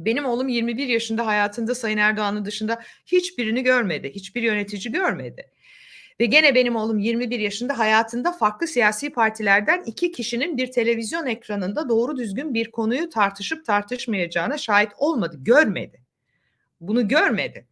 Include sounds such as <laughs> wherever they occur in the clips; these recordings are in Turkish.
Benim oğlum 21 yaşında hayatında Sayın Erdoğan'ın dışında hiçbirini görmedi. Hiçbir yönetici görmedi. Ve gene benim oğlum 21 yaşında hayatında farklı siyasi partilerden iki kişinin bir televizyon ekranında doğru düzgün bir konuyu tartışıp tartışmayacağına şahit olmadı, görmedi. Bunu görmedi.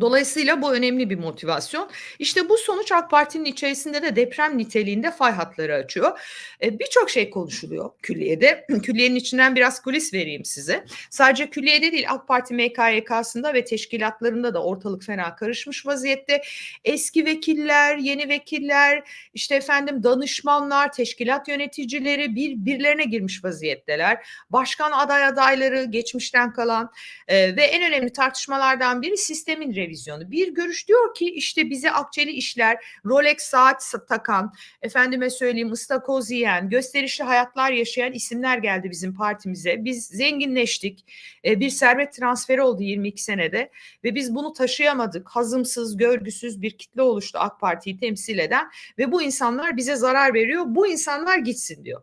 Dolayısıyla bu önemli bir motivasyon. İşte bu sonuç AK Parti'nin içerisinde de deprem niteliğinde fay hatları açıyor. E, Birçok şey konuşuluyor külliyede. <clears throat> Külliyenin içinden biraz kulis vereyim size. Sadece külliyede değil AK Parti MKYK'sında ve teşkilatlarında da ortalık fena karışmış vaziyette. Eski vekiller, yeni vekiller, işte efendim danışmanlar, teşkilat yöneticileri birbirlerine girmiş vaziyetteler. Başkan aday adayları geçmişten kalan e, ve en önemli tartışmalardan biri sistemin revizyonu. Bir görüş diyor ki işte bize akçeli işler, Rolex saat takan, efendime söyleyeyim ıstakoz yiyen, gösterişli hayatlar yaşayan isimler geldi bizim partimize. Biz zenginleştik. E, bir servet transferi oldu 22 senede ve biz bunu taşıyamadık. Hazımsız, görgüsüz bir kitle oluştu AK Parti'yi temsil eden ve bu insanlar bize zarar veriyor. Bu insanlar gitsin diyor.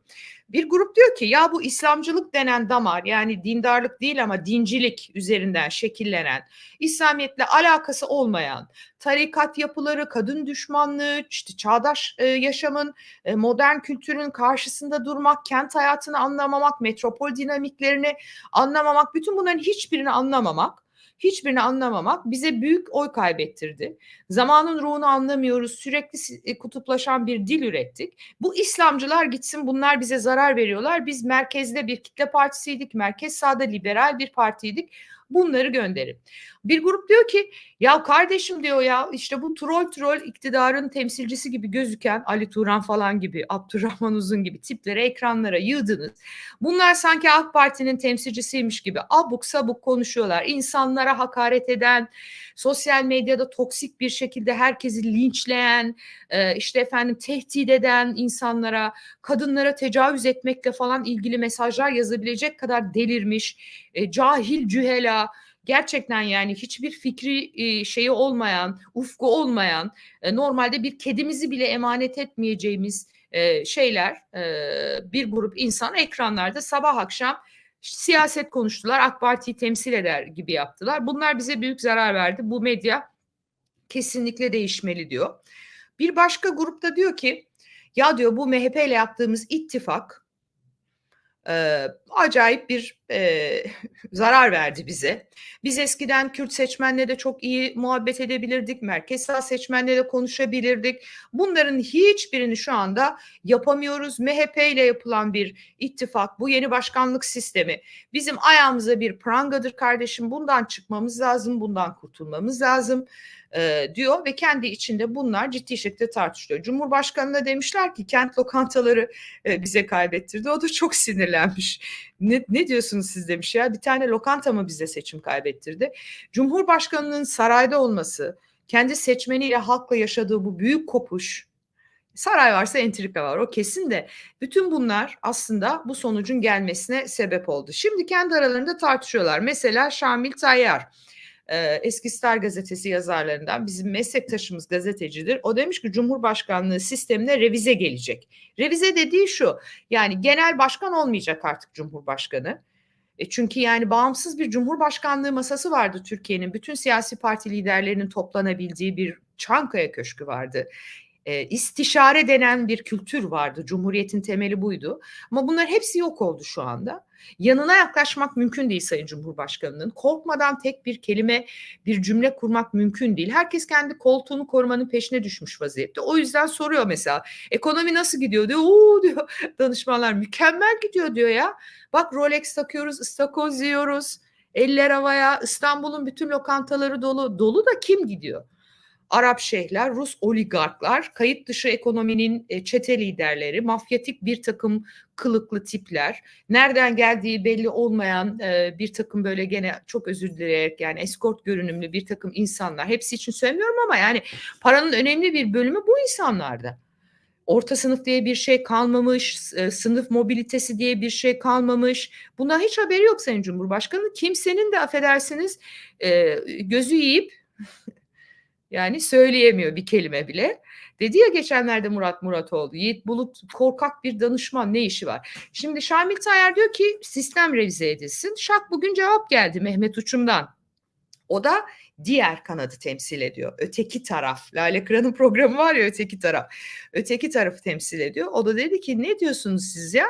Bir grup diyor ki ya bu İslamcılık denen damar yani dindarlık değil ama dincilik üzerinden şekillenen, İslamiyetle alakası olmayan, tarikat yapıları, kadın düşmanlığı, işte çağdaş e, yaşamın, e, modern kültürün karşısında durmak, kent hayatını anlamamak, metropol dinamiklerini anlamamak, bütün bunların hiçbirini anlamamak hiçbirini anlamamak bize büyük oy kaybettirdi. Zamanın ruhunu anlamıyoruz. Sürekli e, kutuplaşan bir dil ürettik. Bu İslamcılar gitsin bunlar bize zarar veriyorlar. Biz merkezde bir kitle partisiydik. Merkez sağda liberal bir partiydik bunları gönderin. Bir grup diyor ki ya kardeşim diyor ya işte bu troll troll iktidarın temsilcisi gibi gözüken Ali Turan falan gibi Abdurrahman Uzun gibi tipleri ekranlara yığdınız. Bunlar sanki AK Parti'nin temsilcisiymiş gibi abuk sabuk konuşuyorlar. İnsanlara hakaret eden, sosyal medyada toksik bir şekilde herkesi linçleyen, işte efendim tehdit eden insanlara, kadınlara tecavüz etmekle falan ilgili mesajlar yazabilecek kadar delirmiş, cahil cühela gerçekten yani hiçbir fikri şeyi olmayan, ufku olmayan, normalde bir kedimizi bile emanet etmeyeceğimiz şeyler, bir grup insan ekranlarda sabah akşam siyaset konuştular, AK Parti'yi temsil eder gibi yaptılar. Bunlar bize büyük zarar verdi. Bu medya kesinlikle değişmeli diyor. Bir başka grupta diyor ki ya diyor bu MHP ile yaptığımız ittifak e, acayip bir e, <laughs> zarar verdi bize. Biz eskiden Kürt seçmenle de çok iyi muhabbet edebilirdik. Merkez sağ seçmenle de konuşabilirdik. Bunların hiçbirini şu anda yapamıyoruz. MHP ile yapılan bir ittifak, bu yeni başkanlık sistemi bizim ayağımıza bir prangadır kardeşim. Bundan çıkmamız lazım, bundan kurtulmamız lazım e, diyor ve kendi içinde bunlar ciddi şekilde tartışılıyor. Cumhurbaşkanına demişler ki kent lokantaları e, bize kaybettirdi. O da çok sinirlenmiş. Ne, ne diyorsunuz siz demiş ya bir tane lokanta mı bize seçim kaybettirdi? Cumhurbaşkanının sarayda olması, kendi seçmeniyle halkla yaşadığı bu büyük kopuş, saray varsa entrika var o kesin de bütün bunlar aslında bu sonucun gelmesine sebep oldu. Şimdi kendi aralarında tartışıyorlar. Mesela Şamil Tayyar eski Star gazetesi yazarlarından bizim meslektaşımız gazetecidir. O demiş ki Cumhurbaşkanlığı sistemine revize gelecek. Revize dediği şu yani genel başkan olmayacak artık Cumhurbaşkanı. E çünkü yani bağımsız bir Cumhurbaşkanlığı masası vardı Türkiye'nin. Bütün siyasi parti liderlerinin toplanabildiği bir Çankaya Köşkü vardı e, istişare denen bir kültür vardı. Cumhuriyetin temeli buydu. Ama bunlar hepsi yok oldu şu anda. Yanına yaklaşmak mümkün değil Sayın Cumhurbaşkanı'nın. Korkmadan tek bir kelime, bir cümle kurmak mümkün değil. Herkes kendi koltuğunu korumanın peşine düşmüş vaziyette. O yüzden soruyor mesela ekonomi nasıl gidiyor diyor. Oo diyor <laughs> danışmanlar mükemmel gidiyor diyor ya. Bak Rolex takıyoruz, ıstakoz yiyoruz. Eller havaya, İstanbul'un bütün lokantaları dolu. Dolu da kim gidiyor? Arap şeyhler, Rus oligarklar, kayıt dışı ekonominin e, çete liderleri, mafyatik bir takım kılıklı tipler, nereden geldiği belli olmayan e, bir takım böyle gene çok özür dileyerek yani eskort görünümlü bir takım insanlar. Hepsi için söylemiyorum ama yani paranın önemli bir bölümü bu insanlarda. Orta sınıf diye bir şey kalmamış, e, sınıf mobilitesi diye bir şey kalmamış. Buna hiç haberi yok Sayın Cumhurbaşkanı. Kimsenin de affedersiniz gözü yiyip Yani söyleyemiyor bir kelime bile. Dedi ya geçenlerde Murat Muratoğlu, Yiğit Bulut korkak bir danışman ne işi var? Şimdi Şamil Tayyar diyor ki sistem revize edilsin. Şak bugün cevap geldi Mehmet Uçum'dan. O da diğer kanadı temsil ediyor. Öteki taraf. Lale Kıran'ın programı var ya öteki taraf. Öteki tarafı temsil ediyor. O da dedi ki ne diyorsunuz siz ya?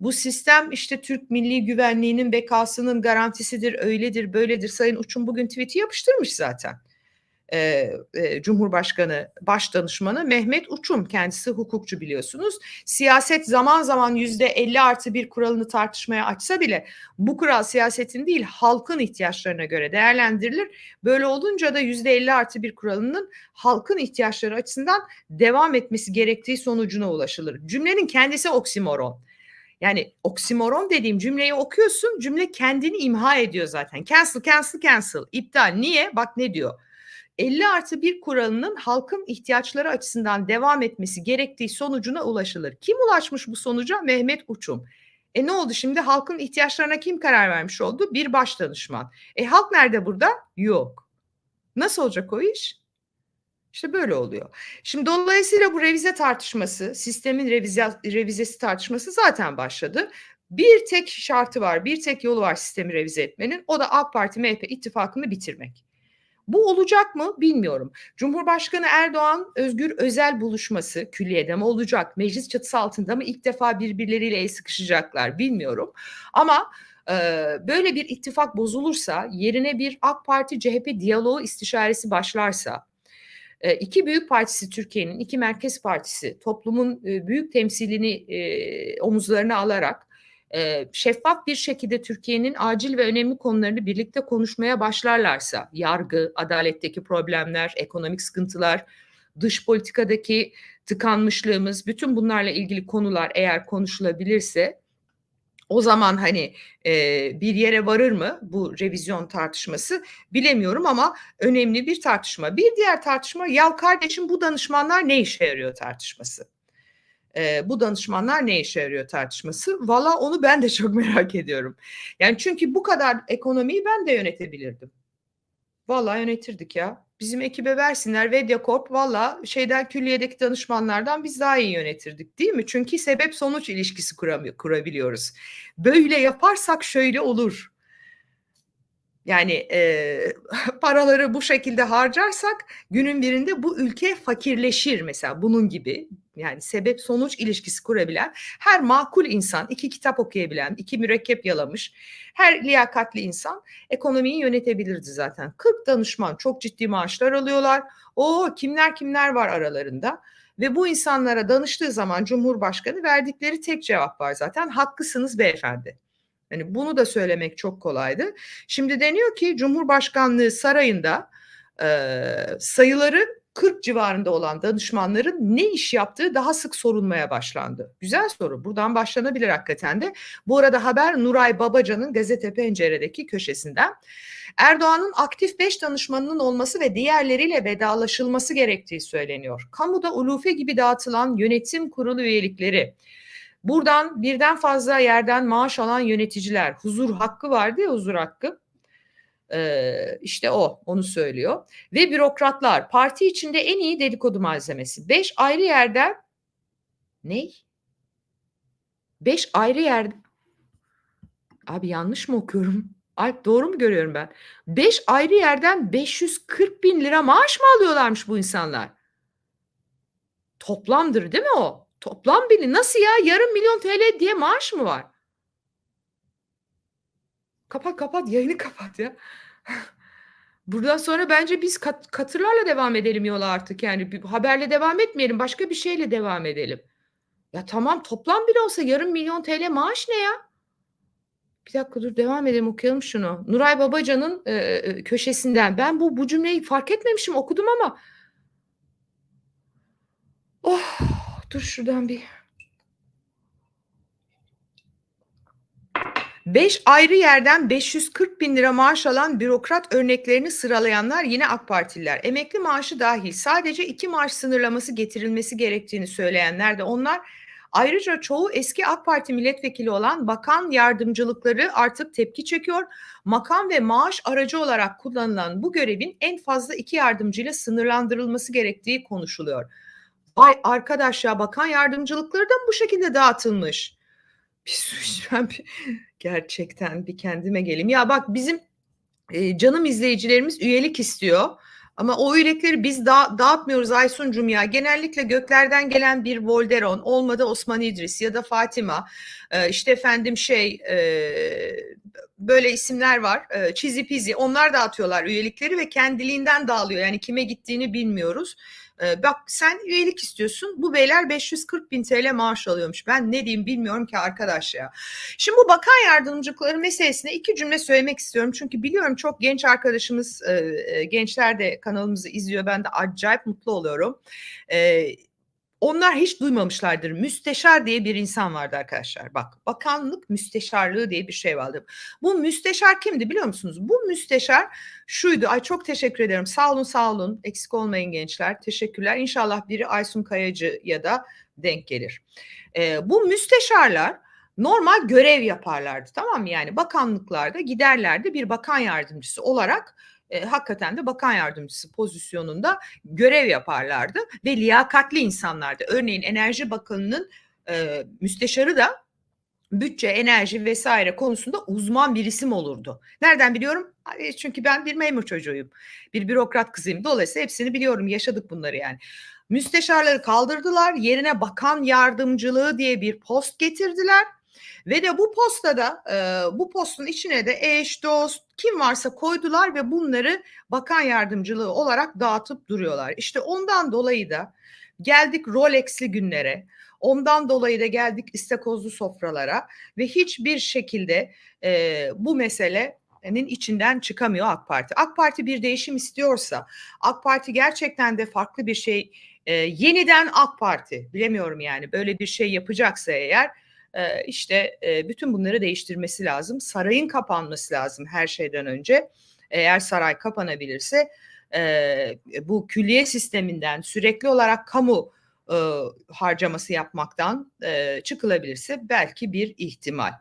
Bu sistem işte Türk milli güvenliğinin bekasının garantisidir, öyledir, böyledir. Sayın Uçum bugün tweet'i yapıştırmış zaten. Ee, e, Cumhurbaşkanı Başdanışmanı Mehmet Uçum kendisi hukukçu biliyorsunuz. Siyaset zaman zaman yüzde 50 artı bir kuralını tartışmaya açsa bile bu kural siyasetin değil halkın ihtiyaçlarına göre değerlendirilir. Böyle olunca da yüzde 50 artı bir kuralının halkın ihtiyaçları açısından devam etmesi gerektiği sonucuna ulaşılır. Cümlenin kendisi oksimoron. Yani oksimoron dediğim cümleyi okuyorsun cümle kendini imha ediyor zaten. Cancel, cancel, cancel. İptal. Niye? Bak ne diyor. 50 artı bir kuralının halkın ihtiyaçları açısından devam etmesi gerektiği sonucuna ulaşılır. Kim ulaşmış bu sonuca? Mehmet Uçum. E ne oldu şimdi? Halkın ihtiyaçlarına kim karar vermiş oldu? Bir baş danışman. E halk nerede burada? Yok. Nasıl olacak o iş? İşte böyle oluyor. Şimdi dolayısıyla bu revize tartışması, sistemin revize, revizesi tartışması zaten başladı. Bir tek şartı var, bir tek yolu var sistemi revize etmenin. O da AK Parti MHP ittifakını bitirmek. Bu olacak mı bilmiyorum. Cumhurbaşkanı Erdoğan Özgür Özel buluşması külliyede mi olacak? Meclis çatısı altında mı ilk defa birbirleriyle el sıkışacaklar bilmiyorum. Ama e, böyle bir ittifak bozulursa yerine bir AK Parti CHP diyaloğu istişaresi başlarsa iki büyük partisi Türkiye'nin iki merkez partisi toplumun büyük temsilini omuzlarına alarak e, şeffaf bir şekilde Türkiye'nin acil ve önemli konularını birlikte konuşmaya başlarlarsa yargı, adaletteki problemler, ekonomik sıkıntılar, dış politikadaki tıkanmışlığımız, bütün bunlarla ilgili konular eğer konuşulabilirse o zaman hani e, bir yere varır mı bu revizyon tartışması? Bilemiyorum ama önemli bir tartışma. Bir diğer tartışma ya kardeşim bu danışmanlar ne işe yarıyor? tartışması e, bu danışmanlar ne işe yarıyor tartışması. Valla onu ben de çok <laughs> merak ediyorum. Yani çünkü bu kadar ekonomiyi ben de yönetebilirdim. Valla yönetirdik ya. Bizim ekibe versinler Vedyakorp valla şeyden külliyedeki danışmanlardan biz daha iyi yönetirdik değil mi? Çünkü sebep sonuç ilişkisi kurabiliyoruz. Böyle yaparsak şöyle olur. Yani e, <laughs> paraları bu şekilde harcarsak günün birinde bu ülke fakirleşir mesela bunun gibi yani sebep sonuç ilişkisi kurabilen her makul insan, iki kitap okuyabilen, iki mürekkep yalamış, her liyakatli insan ekonomiyi yönetebilirdi zaten. 40 danışman çok ciddi maaşlar alıyorlar. O kimler kimler var aralarında. Ve bu insanlara danıştığı zaman Cumhurbaşkanı verdikleri tek cevap var zaten. Haklısınız beyefendi. Yani bunu da söylemek çok kolaydı. Şimdi deniyor ki Cumhurbaşkanlığı sarayında e, sayıları 40 civarında olan danışmanların ne iş yaptığı daha sık sorulmaya başlandı. Güzel soru. Buradan başlanabilir hakikaten de. Bu arada haber Nuray Babacan'ın Gazete Pencere'deki köşesinden. Erdoğan'ın aktif 5 danışmanının olması ve diğerleriyle vedalaşılması gerektiği söyleniyor. Kamuda ulufe gibi dağıtılan yönetim kurulu üyelikleri, buradan birden fazla yerden maaş alan yöneticiler, huzur hakkı vardı ya huzur hakkı ee, işte o, onu söylüyor. Ve bürokratlar parti içinde en iyi dedikodu malzemesi. Beş ayrı yerden ne? Beş ayrı yer Abi yanlış mı okuyorum? Alp doğru mu görüyorum ben? Beş ayrı yerden 540 bin lira maaş mı alıyorlarmış bu insanlar? Toplamdır değil mi o? Toplam bili nasıl ya? Yarım milyon TL diye maaş mı var? Kapat kapat yayını kapat ya. <laughs> Buradan sonra bence biz kat, katırlarla devam edelim yola artık yani bir haberle devam etmeyelim başka bir şeyle devam edelim. Ya tamam toplam bile olsa yarım milyon TL maaş ne ya? Bir dakika dur devam edelim okuyalım şunu. Nuray Babacan'ın e, köşesinden ben bu bu cümleyi fark etmemişim okudum ama oh dur şuradan bir 5 ayrı yerden 540 bin lira maaş alan bürokrat örneklerini sıralayanlar yine AK Partililer. Emekli maaşı dahil sadece iki maaş sınırlaması getirilmesi gerektiğini söyleyenler de onlar Ayrıca çoğu eski AK Parti milletvekili olan bakan yardımcılıkları artık tepki çekiyor. Makam ve maaş aracı olarak kullanılan bu görevin en fazla iki yardımcıyla sınırlandırılması gerektiği konuşuluyor. Vay arkadaş ya bakan yardımcılıkları da mı bu şekilde dağıtılmış? Bir, ben gerçekten bir kendime geleyim. Ya bak bizim e, canım izleyicilerimiz üyelik istiyor. Ama o üyelikleri biz da, dağıtmıyoruz Aysuncum ya. Genellikle göklerden gelen bir Volderon, olmadı Osman İdris ya da Fatima. E, işte efendim şey e, böyle isimler var. E, Çizi Pizi onlar dağıtıyorlar üyelikleri ve kendiliğinden dağılıyor. Yani kime gittiğini bilmiyoruz. E, bak sen üyelik istiyorsun. Bu beyler 540 bin TL maaş alıyormuş. Ben ne diyeyim bilmiyorum ki arkadaş ya. Şimdi bu bakan yardımcılıkları meselesine iki cümle söylemek istiyorum. Çünkü biliyorum çok genç arkadaşımız, e, gençler de kanalımızı izliyor. Ben de acayip mutlu oluyorum. E, onlar hiç duymamışlardır. Müsteşar diye bir insan vardı arkadaşlar. Bak bakanlık müsteşarlığı diye bir şey vardı. Bu müsteşar kimdi biliyor musunuz? Bu müsteşar şuydu. Ay çok teşekkür ederim. Sağ olun sağ olun. Eksik olmayın gençler. Teşekkürler. İnşallah biri Aysun Kayacı ya da denk gelir. Ee, bu müsteşarlar normal görev yaparlardı tamam mı? Yani bakanlıklarda giderlerdi bir bakan yardımcısı olarak e, hakikaten de bakan yardımcısı pozisyonunda görev yaparlardı ve liyakatli insanlardı. Örneğin Enerji Bakanı'nın e, müsteşarı da bütçe, enerji vesaire konusunda uzman bir isim olurdu. Nereden biliyorum? Çünkü ben bir memur çocuğuyum. Bir bürokrat kızıyım. Dolayısıyla hepsini biliyorum. Yaşadık bunları yani. Müsteşarları kaldırdılar. Yerine bakan yardımcılığı diye bir post getirdiler. Ve de bu postada e, bu postun içine de eş, dost kim varsa koydular ve bunları bakan yardımcılığı olarak dağıtıp duruyorlar. İşte ondan dolayı da geldik Rolex'li günlere. Ondan dolayı da geldik istakozlu sofralara ve hiçbir şekilde e, bu meselenin içinden çıkamıyor AK Parti. AK Parti bir değişim istiyorsa, AK Parti gerçekten de farklı bir şey, e, yeniden AK Parti bilemiyorum yani böyle bir şey yapacaksa eğer işte bütün bunları değiştirmesi lazım. Sarayın kapanması lazım her şeyden önce. Eğer saray kapanabilirse bu külliye sisteminden sürekli olarak kamu harcaması yapmaktan çıkılabilirse belki bir ihtimal.